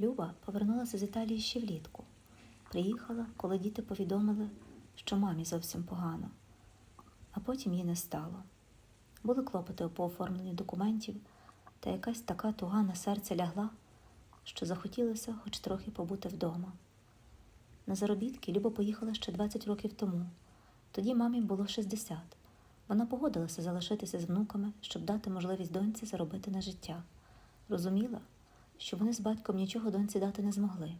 Люба повернулася з Італії ще влітку. Приїхала, коли діти повідомили, що мамі зовсім погано, а потім її не стало. Були клопоти по оформленню документів, та якась така туга на серце лягла, що захотілося хоч трохи побути вдома. На заробітки Люба поїхала ще 20 років тому. Тоді мамі було 60. Вона погодилася залишитися з внуками, щоб дати можливість доньці заробити на життя. Розуміла, що вони з батьком нічого доньці дати не змогли.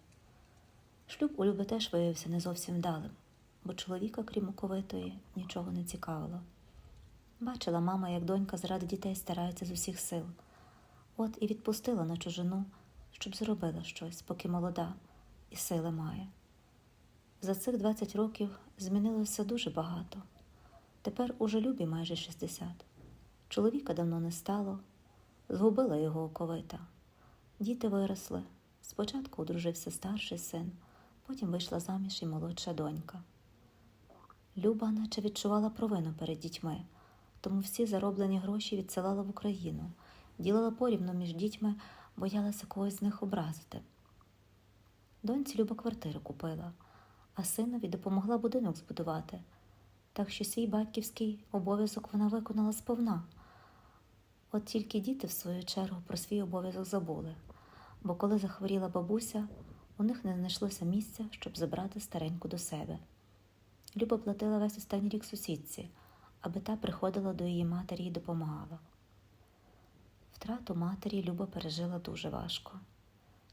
Шлюб у Люби теж виявився не зовсім вдалим, бо чоловіка, крім оковитої, нічого не цікавило. Бачила мама, як донька заради дітей старається з усіх сил. От і відпустила на чужину, щоб зробила щось, поки молода і сили має. За цих 20 років змінилося дуже багато. Тепер уже Любі майже 60. Чоловіка давно не стало, згубила його оковита. Діти виросли. Спочатку одружився старший син, потім вийшла заміж і молодша донька. Люба наче відчувала провину перед дітьми, тому всі зароблені гроші відсилала в Україну, ділила порівну між дітьми, боялася когось з них образити. Доньці Люба квартиру купила, а синові допомогла будинок збудувати, так що свій батьківський обов'язок вона виконала сповна. От тільки діти, в свою чергу, про свій обов'язок забули, бо коли захворіла бабуся, у них не знайшлося місця, щоб забрати стареньку до себе. Люба платила весь останній рік сусідці, аби та приходила до її матері і допомагала. Втрату матері Люба пережила дуже важко.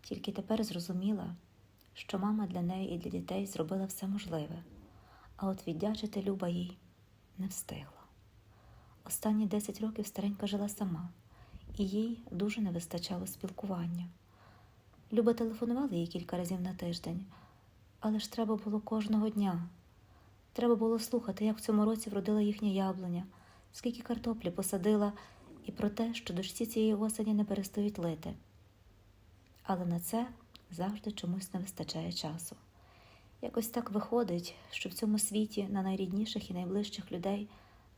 Тільки тепер зрозуміла, що мама для неї і для дітей зробила все можливе, а от віддячити Люба їй не встигла. Останні 10 років старенька жила сама, і їй дуже не вистачало спілкування. Люба телефонувала їй кілька разів на тиждень, але ж треба було кожного дня. Треба було слухати, як в цьому році вродила їхня яблуня, скільки картоплі посадила, і про те, що дощці цієї осені не перестають лити. Але на це завжди чомусь не вистачає часу. Якось так виходить, що в цьому світі на найрідніших і найближчих людей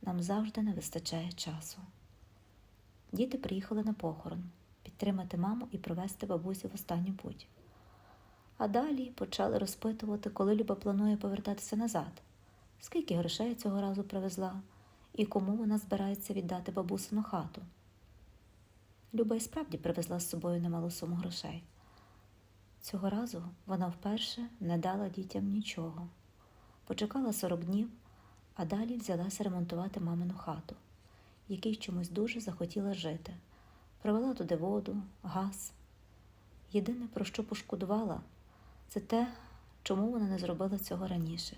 нам завжди не вистачає часу. Діти приїхали на похорон підтримати маму і провести бабусю в останню путь. А далі почали розпитувати, коли Люба планує повертатися назад, скільки грошей цього разу привезла і кому вона збирається віддати бабусину хату. Люба і справді привезла з собою немалу суму грошей. Цього разу вона вперше не дала дітям нічого. Почекала 40 днів, а далі взялася ремонтувати мамину хату, якій чомусь дуже захотіла жити. Привела туди воду, газ. Єдине, про що пошкодувала, це те, чому вона не зробила цього раніше,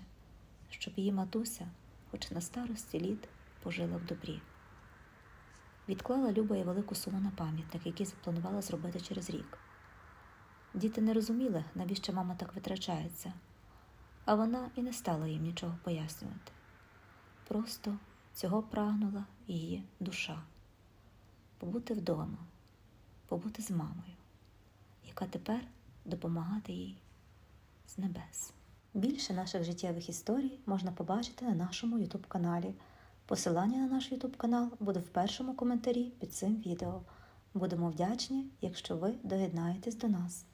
щоб її матуся, хоч на старості літ, пожила в добрі. Відклала Люба і велику суму на пам'ятник, який запланувала зробити через рік. Діти не розуміли, навіщо мама так витрачається, а вона і не стала їм нічого пояснювати. Просто цього прагнула її душа побути вдома, побути з мамою, яка тепер допомагати їй з небес. Більше наших життєвих історій можна побачити на нашому YouTube каналі. Посилання на наш YouTube канал буде в першому коментарі під цим відео. Будемо вдячні, якщо ви доєднаєтесь до нас.